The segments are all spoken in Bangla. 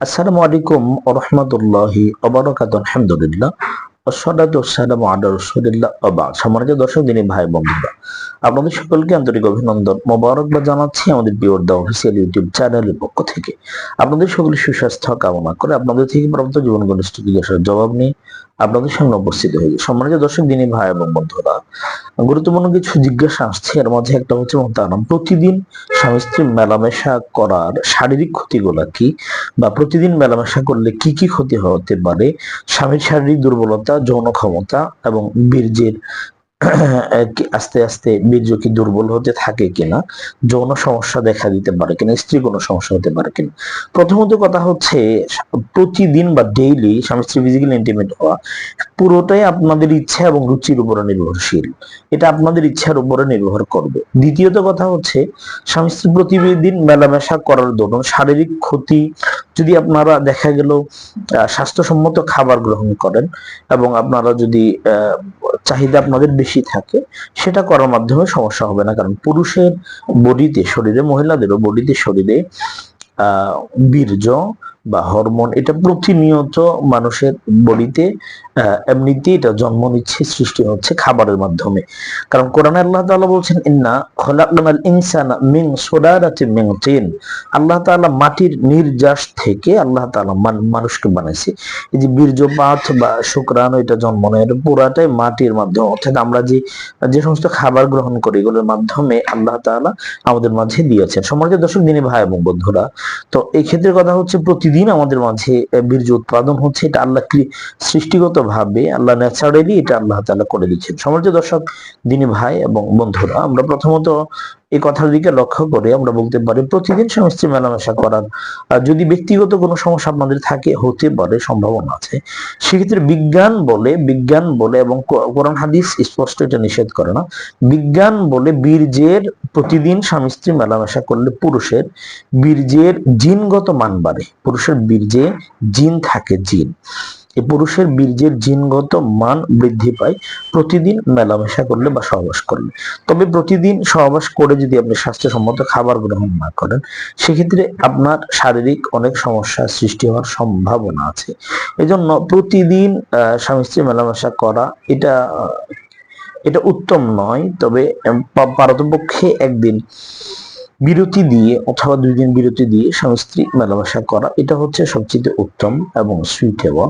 আসসালামু আলাইকুম রহমতুল্লাহি আলহামদুলিল্লাহ। দর্শক, দিনী ভাই বন্ধুরা, আপনাদের সকলকে আন্তরিক অভিনন্দন, মোবারকবাদ জানাচ্ছি আমাদের বিওর দা অফিসিয়াল ইউটিউব চ্যানেলের পক্ষ থেকে। আপনাদের সকলের সুস্বাস্থ্য কামনা করে আপনাদের থেকে প্রাপ্ত জীবন ঘনিষ্ঠ জিজ্ঞাসার জবাব নিয়ে আপনাদের সামনে উপস্থিত হয়েছে সম্মানিত দর্শক, দিনী ভাই এবং বন্ধুরা, গুরুত্বপূর্ণ কিছু জিজ্ঞাসা আসছে। এর মধ্যে একটা হচ্ছে মোহতারাম প্রতিদিন স্বামী স্ত্রী মেলামেশা করার শারীরিক ক্ষতিগুলা কি? বা প্রতিদিন মেলামেশা করলে কি কি ক্ষতি হতে পারে? স্বামীর শারীরিক দুর্বলতা, যৌন ক্ষমতা এবং বীর্যের আস্তে আস্তে বীর্য কি দুর্বল হতে থাকে কিনা, যৌন সমস্যা দেখা দিতে পারে কিনা স্ত্রী কোনো সমস্যা হতে পারে কিনা। প্রথমত কথা হচ্ছে, প্রতিদিন বা ডেইলি স্বামী স্ত্রী ফিজিক্যাল ইন্টিমেট হওয়া, পুরোটাই আপনাদের ইচ্ছা এবং রুচির উপরে নির্ভরশীল। এটা আপনাদের ইচ্ছার উপরে নির্ভর করবে। দ্বিতীয়ত কথা হচ্ছে, স্বামী স্ত্রী প্রতিদিন মেলামেশা করার দরুন শারীরিক ক্ষতি, যদি আপনারা দেখা গেল স্বাস্থ্যসম্মত খাবার গ্রহণ করেন এবং আপনারা যদি চাহিদা আপনাদের বেশি থাকে, সেটা করার মাধ্যমে সমস্যা হবে না। কারণ পুরুষের বডিতে, শরীরে, মহিলাদেরও বডিতে, শরীরে, আহ, বীর্য বা হরমোন, এটা প্রতিনিয়ত মানুষের বডিতে এমনিতেই এটা জন্ম নিচ্ছে, সৃষ্টি হচ্ছে খাবারের মাধ্যমে। কারণ কোরআন আল্লাহ তাআলা বলছেন, ইন্না খলাকনাল ইনসানা মিন সুলালাতিন মিন তিন। আল্লাহ তাআলা মাটির নির্যাস থেকে আল্লাহ তাআলা মানুষকে বানাইছে এই যে বীর্যপাত বা শুক্রাণু, এটা জন্ম নেয়, এটা পুরাটাই মাটির মাধ্যমে। অর্থাৎ আমরা যে যে সমস্ত খাবার গ্রহণ করি, এগুলোর মাধ্যমে আল্লাহ তাআলা আমাদের মাঝে দিয়েছেন। সমাজের দর্শক, দিনে ভাই এবং বন্ধুরা, তো এই ক্ষেত্রে কথা হচ্ছে, প্রতিদিন আমাদের মাঝে বীর্য উৎপাদন হচ্ছে, এটা আল্লাহ সৃষ্টিগত ভাবে আল্লাহ ন্যাচারালি এটা আল্লাহ তাআলা করে দিচ্ছেন সমাজের দর্শক, দিনী ভাই এবং বন্ধুরা, আমরা প্রথমত এই কথার দিকে লক্ষ্য করে আমরা বলতে পারি, প্রতিদিন স্বামী মেলামেশা করার যদি ব্যক্তিগত কোনো সমস্যা আপনাদের থাকে, হতে পারে, সম্ভাবনা আছে, সেক্ষেত্রে বিজ্ঞান বলে বিজ্ঞান বলে এবং কোরআন, হাদিস স্পষ্ট এটা নিষেধ করে না। বিজ্ঞান বলে বীর্যের প্রতিদিন স্বামী স্ত্রী মেলামেশা করলে পুরুষের বীর্যের জিনগত মান বাড়ে। পুরুষের বীর্যে জিন থাকে, জিন। এই পুরুষের বীর্যের জিনগত মান বৃদ্ধি পায়। প্রতিদিন মেলামেশা করলে বা সহবাস করলে। তবে প্রতিদিন সহবাস করে যদি আপনি স্বাস্থ্যসম্মত খাবার গ্রহণ না করেন, সেক্ষেত্রে আপনার শারীরিক অনেক সমস্যা সৃষ্টি হওয়ার সম্ভাবনা আছে। এজন্য প্রতিদিন স্বামী স্ত্রী মেলামেশা করা এটা এটা উত্তম নয়। তবে পারতপক্ষে একদিন বিরতি দিয়ে অথবা দুই দিন বিরতি দিয়ে স্বামী স্ত্রী মেলামেশা করা, এটা হচ্ছে সবচেয়ে উত্তম এবং সুইটেবল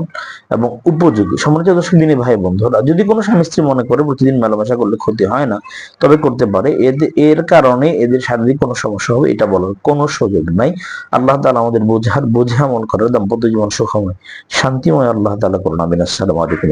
এবং উপযোগী। সম্মানিত দর্শক, দিনে ভাই বন্ধুরা, যদি কোনো স্বামী স্ত্রী মনে করে প্রতিদিন মেলামেশা করলে ক্ষতি হয় না, তবে করতে পারে। এদের এর কারণে এদের শারীরিক কোনো সমস্যা হবে, এটা বলার কোনো সুযোগ নাই। আল্লাহ তালা আমাদের বোঝার, বোঝা মন করার দাম্পত্য জীবন সুখময়, শান্তিময় আল্লাহ তালা করুন। আমিন। আসসালামু আলাইকুম।